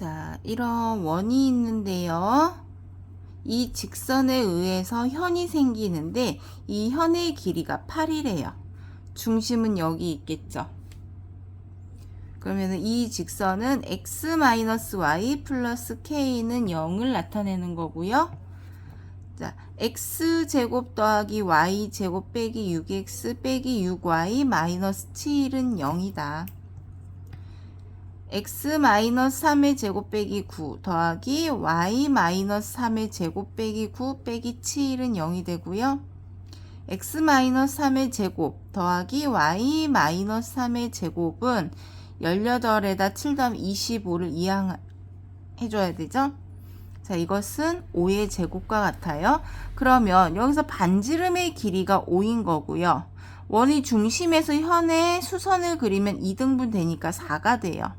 자, 이런 원이 있는데요. 이 직선에 의해서 현이 생기는데 이 현의 길이가 8이래요. 중심은 여기 있겠죠. 그러면 이 직선은 x-y 플러스 k는 0을 나타내는 거고요. 자, x제곱 더하기 y제곱 빼기 6x 빼기 6y 마이너스 7은 0이다. X 마이너스 3의 제곱 빼기 9 더하기 y 마이너스 3의 제곱 빼기 9 빼기 7은 0이 되고요. x 마이너스 3의 제곱 더하기 y 마이너스 3의 제곱은 18에다 7 더하면 25를 이항해줘야 되죠? 자, 이것은 5의 제곱과 같아요. 그러면 여기서 반지름의 길이가 5인 거고요. 원이 중심에서 현의 수선을 그리면 2등분 되니까 4가 돼요.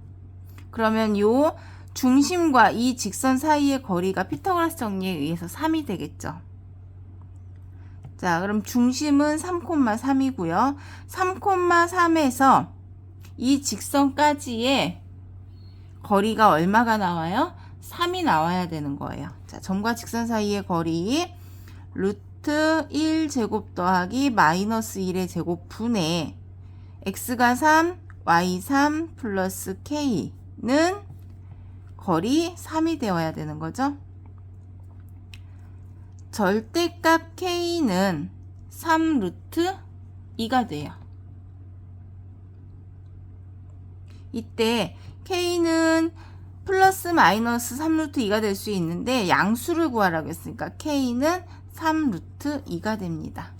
그러면 요 중심과 이 직선 사이의 거리가 피타고라스 정리에 의해서 3이 되겠죠. 자, 그럼 중심은 3,3이고요. 3,3에서 이 직선까지의 거리가 얼마가 나와요? 3이 나와야 되는 거예요. 자, 점과 직선 사이의 거리 루트 1 제곱 더하기 마이너스 1의 제곱 분의 x가 3, y 3 플러스 k 는 거리 3이 되어야 되는 거죠. 절대값 k는 3 루트 2가 돼요. 이때 k는 플러스 마이너스 3 루트 2가 될 수 있는데 양수를 구하라고 했으니까 k는 3 루트 2가 됩니다.